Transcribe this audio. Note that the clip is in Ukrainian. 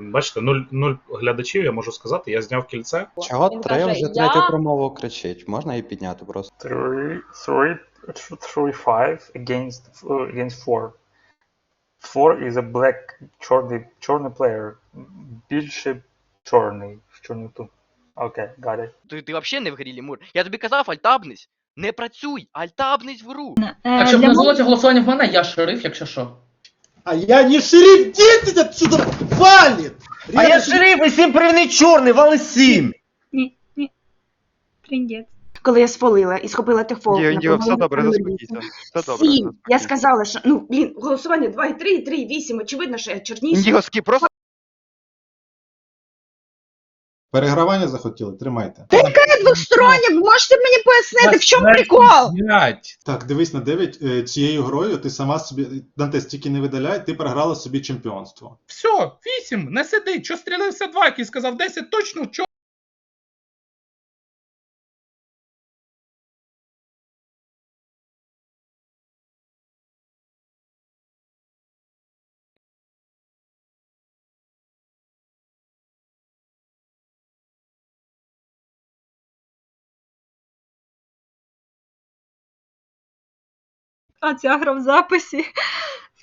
Бачите, нуль, нуль глядачів, я можу сказати, я зняв кільце. Чого Він три каже, вже «Я- третю промову кричить? Можна її підняти просто. Three, three, three, five against uh, against four. Four is a black чорний, чорний player. Більше чорний в чорноту. Окей, got it. Ти, ти взагалі не в грі, Лімур. Я тобі казав, альтабнись. Не працюй, альтабнись в гру. Так, щоб не було цього голосування в мене, я шериф, якщо що. А я не шериф, дети отсюда валит! А я сім привний чорний, вали сім! Ні, ні. Тріндець. коли я сфолила і схопила тефол. Діо, Діо, все добре, заспокійся. Все добре. Сім. Я сказала, що ну блін, голосування 2,3, 3,8. Очевидно, що я чорніша. Діо, скіп, просто Перегравання захотіли, тримайте. Двохстороння, ви можете мені пояснити, в чому прикол? Так, дивись на 9. Е, Цією грою ти сама собі. Дантес, тільки не видаляй, ти програла собі чемпіонство. Все, вісім, не сиди. Що стрілився два, який сказав 10 точно, чо? А ця гра в записі.